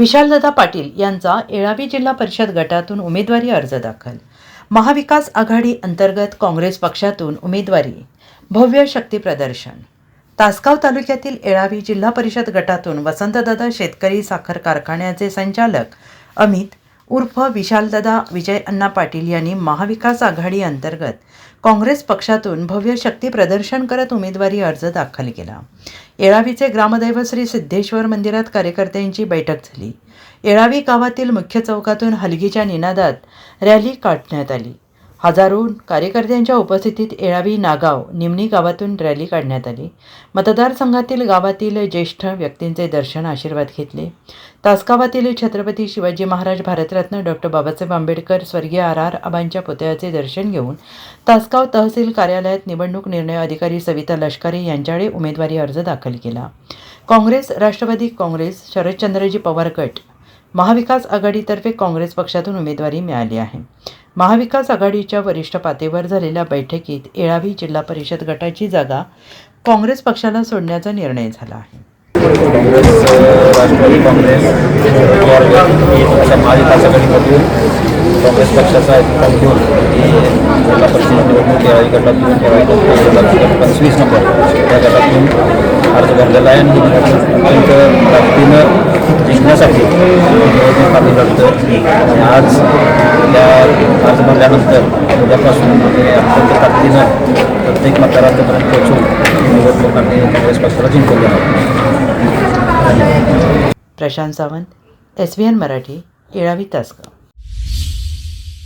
विशालदादा पाटील यांचा येळावी जिल्हा परिषद गटातून उमेदवारी अर्ज दाखल. महाविकास आघाडी अंतर्गत काँग्रेस पक्षातून उमेदवारी. भव्य शक्ती प्रदर्शन. तासगाव तालुक्यातील येळावी जिल्हा परिषद गटातून वसंतदादा शेतकरी साखर कारखान्याचे संचालक अमित उर्फ विशालदादा विजय अण्णा पाटील यांनी महाविकास आघाडी अंतर्गत काँग्रेस पक्षातून भव्य शक्ती प्रदर्शन करत उमेदवारी अर्ज दाखल केला. येळावीचे ग्रामदैव श्री सिद्धेश्वर मंदिरात कार्यकर्त्यांची बैठक झाली. येळावी गावातील मुख्य चौकातून हलगीच्या निनादात रॅली काढण्यात आली. हजारो कार्यकर्त्यांच्या उपस्थितीत येळावी नागाव निमणी गावातून रॅली काढण्यात आली. मतदारसंघातील गावातील ज्येष्ठ व्यक्तींचे दर्शन आशीर्वाद घेतले. तासगावातील छत्रपती शिवाजी महाराज भारतरत्न डॉक्टर बाबासाहेब आंबेडकर स्वर्गीय आर. आर. आबांच्या पुतळ्याचे दर्शन घेऊन तासगाव तहसील कार्यालयात निवडणूक निर्णय अधिकारी सविता लष्करे यांच्याकडे उमेदवारी अर्ज दाखल केला. काँग्रेस राष्ट्रवादी काँग्रेस शरदचंद्रजी पवार गट महाविकास आघाडीतर्फे काँग्रेस पक्षातून उमेदवारी मिळाली आहे. महाविकास आघाडीच्या वरिष्ठ पातळीवर झालेल्या बैठकीत येळावी जिल्हा परिषद गटाची जागा काँग्रेस पक्षाला सोडण्याचा निर्णय झाला आहे. काँग्रेस राष्ट्रवादी काँग्रेस अशा महाविकास आघाडीमधून काँग्रेस पक्षाचा एक घेऊन जिल्हा परिषद निवडणूक यावेळी गटातून यावेळी पंचवीस नंबर त्या गटातून अर्ज भरलेला आहे आणि ही निवडणूक अत्यंत ताकदीनं जिंकण्यासाठी लागतं. आज त्या आज या भरल्यानंतर उद्यापासून अत्यंत ताकदीनं प्रत्येक मतदारांपर्यंत पोहोचून ही निवडणूक काँग्रेस पक्षाला जिंकून देणार Prashant Sawant S V N Marathi Yelavi Tasgaon.